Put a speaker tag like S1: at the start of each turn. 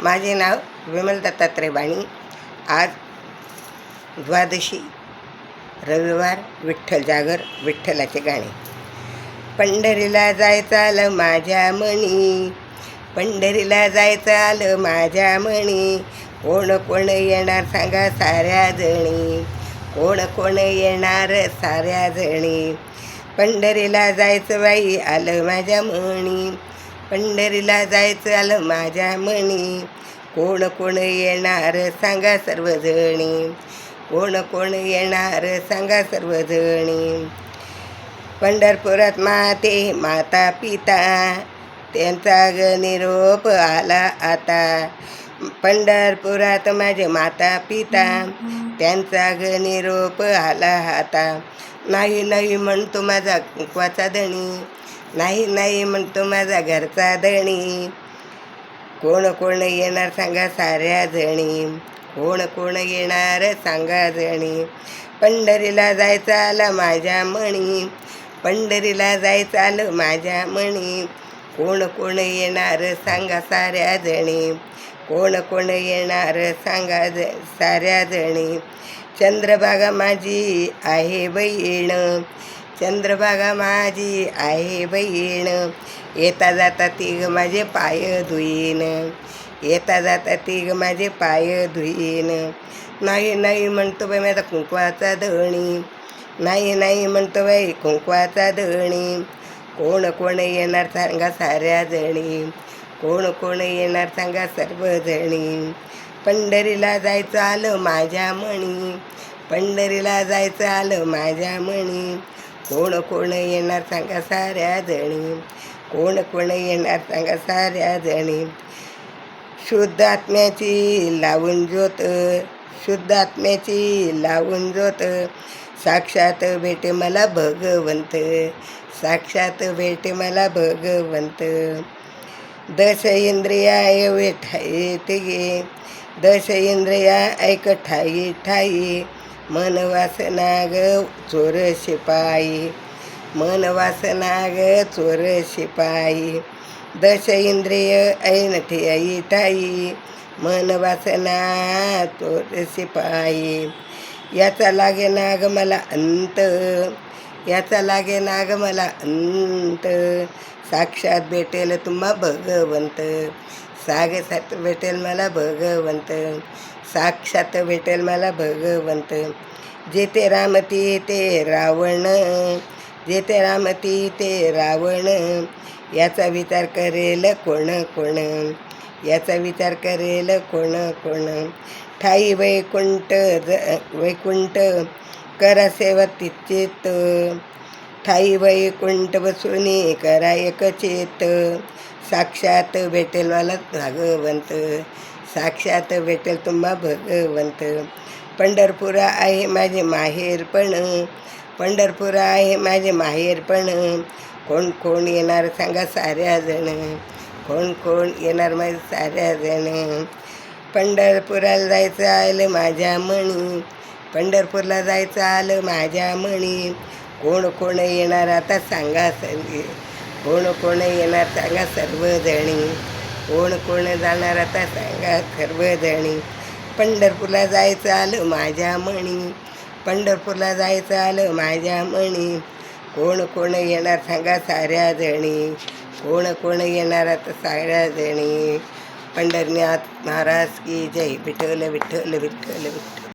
S1: माझे नाव विमल दत्तात्रय बाणी आज द्वादशी रविवार विठ्ठल जागर विठ्ठलाचे गाणे. पंढरीला जायचं आलं माझ्या मणी पंढरीला जायचं आलं माझ्या मणी कोण कोण येणार सांगा साऱ्या जणी. कोण कोण येणार साऱ्या जणी. पंढरीला जायचं बाई आलं माझ्या मणी पंढरीला जायचं आलं माझ्या मणी कोण कोण येणार सांगा सर्वजणी. कोण कोण येणार सांगा सर्वजणी. पंढरपुरात माते माता पिता. त्यांचा ग निरोप आला आता. पंढरपुरात माझे माता पिता. त्यांचा ग निरोप आला आता. नाही नाही म्हणतो माझा कुंकवाचा धणी. नाही नाही म्हणतो माझा घरचा धणी. कोण कोण येणार सांगा साऱ्या जणी. कोण कोण येणार सांगा जणी. पंढरीला जायचं आलं माझ्या मणी. पंढरीला जायचं आलं माझ्या मणी. कोण कोण येणार सांगा साऱ्या जणी. कोण कोण येणार सांगा ज साऱ्या जणी. चंद्रभागा माझी आहे बहीण. चंद्रभागा माझी आहे बहीण. येता जाता तिघ माझे पाय धुईन. येता जाता तिघ माझे पाय धुईन. नाही नाही म्हणतो बाई माझा कुंकवाचा धणी. नाही नाही म्हणतो बाई कुंकवाचा धणी. कोण कोण येणार सांगा साऱ्या जणी. कोण कोण येणार सांगा सर्वजणी. पंढरीला जायचं आलं माझ्या मणी. पंढरीला जायचं आलं माझ्या मणी. कोण कोण येणार सांगा साऱ्या जणी? कोण कोण येणार सांगा साऱ्या जणी? शुद्ध आत्म्याची लावून ज्योत शुद्ध आत्म्याची लावून ज्योत. साक्षात भेटे मला भगवंत साक्षात भेटे मला भगवंत. दश इंद्रिया वेठाई गे दश इंद्रिया ऐक ठाई ठाई. मनवासनाग ग चोर शिपाई मनवासनाग ग चोर शिपाई दश इंद्रिय ऐन ठेई ठाई मनवासना चोर शिपाई याचा लागे नाग मला अंत याचा लागे नाग मला अंत साक्षात भेटेल तुम्हा भगवंत साक्षात भेटेल मला भगवंत साक्षात भेटेल मला भगवंत. जेथे रामती ते रावण जेथे रामती ते रावण याचा विचार करेल कोण कोण याचा विचार करेल कोण कोण. ठाई वैकुंठ ज वैकुंठ करा सेवा तिचेत ठाई वैकुंठ बसुनी करा एक चेत. साक्षात भेटेल मला भागवंत. साक्षात भेटेल तुम्हा भगवंत. पंढरपुरा आहे माझे माहेरपण पंढरपुरा आहे माझे माहेरपण कोण कोण येणार सांगा साऱ्या जण. कोण कोण येणार माझे साऱ्या जण. पंढरपुराला जायचं आलं माझ्या मणी. पंढरपूरला जायचं आलं माझ्या मणी. कोण कोण येणार आता सांगा संगी कोण कोण येणार सांगा सर्वजणी. कोण कोण जाणार आता सांगा सर्वजणी पंढरपूरला जायचं आलं माझ्या मणी. पंढरपूरला जायचं आलं माझ्या मणी. कोण कोण येणार सांगा साऱ्या जणी कोण कोण येणार आता साऱ्या जणी पंढरनाथ महाराज की जय. विठ्ठल विठ्ठल विठ्ठल विठ्ठल.